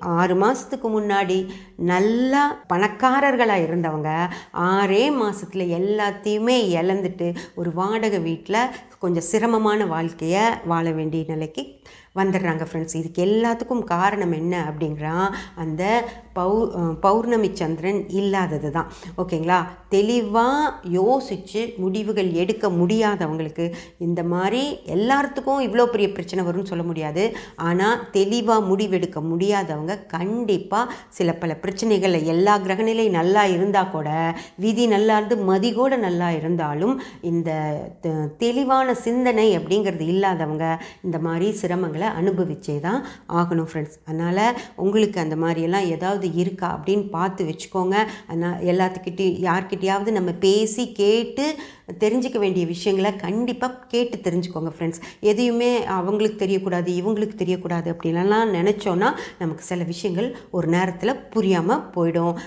ஆறு மாதத்துக்கு முன்னாடி நல்லா பணக்காரர்களாக இருந்தவங்க ஆறே மாதத்தில் எல்லாத்தையுமே இழந்துட்டு ஒரு வாடகை வீட்டில் கொஞ்சம் சிரமமான வாழ்க்கையை வாழ வேண்டிய நிலைக்கு வந்துடுறாங்க ஃப்ரெண்ட்ஸ் இதுக்கு எல்லாத்துக்கும் காரணம் என்ன அப்படிங்கிறா அந்த பௌ பௌர்ணமி சந்திரன் இல்லாதது தான். ஓகேங்களா? தெளிவாக யோசித்து முடிவுகள் எடுக்க முடியாதவங்களுக்கு இந்த மாதிரி எல்லாத்துக்கும் இவ்வளோ பெரிய பிரச்சனை வரும்னு சொல்ல முடியாது. ஆனால் தெளிவாக முடிவெடுக்க முடியாதவங்க கண்டிப்பாக சில பல பிரச்சனைகளில் எல்லா கிரகநிலை நல்லா இருந்தால் கூட விதி நல்லா இருந்து மதி கூட நல்லா இருந்தாலும் இந்த தெ- தெளிவான சிந்தனை அப்படிங்கிறது இல்லாதவங்க இந்த மாதிரி சிரமங்களை அனுபவிச்சே தான் ஆகணும் ஃப்ரெண்ட்ஸ் அதனால் உங்களுக்கு அந்த மாதிரியெல்லாம் ஏதாவது இருக்கா அப்படின்னு பார்த்து வச்சுக்கோங்க. அதனால் எல்லாத்துக்கிட்டையும் யார்கிட்டையாவது நம்ம பேசி கேட்டு தெரிஞ்சுக்க வேண்டிய விஷயங்களை கண்டிப்பாக கேட்டு தெரிஞ்சுக்கோங்க ஃப்ரெண்ட்ஸ் எதையுமே அவங்களுக்கு தெரியக்கூடாது இவங்களுக்கு தெரியக்கூடாது அப்படின்லாம் நினச்சோன்னா நமக்கு சில விஷயங்கள் ஒரு நேரத்தில் புரியாமல் போயிடும்.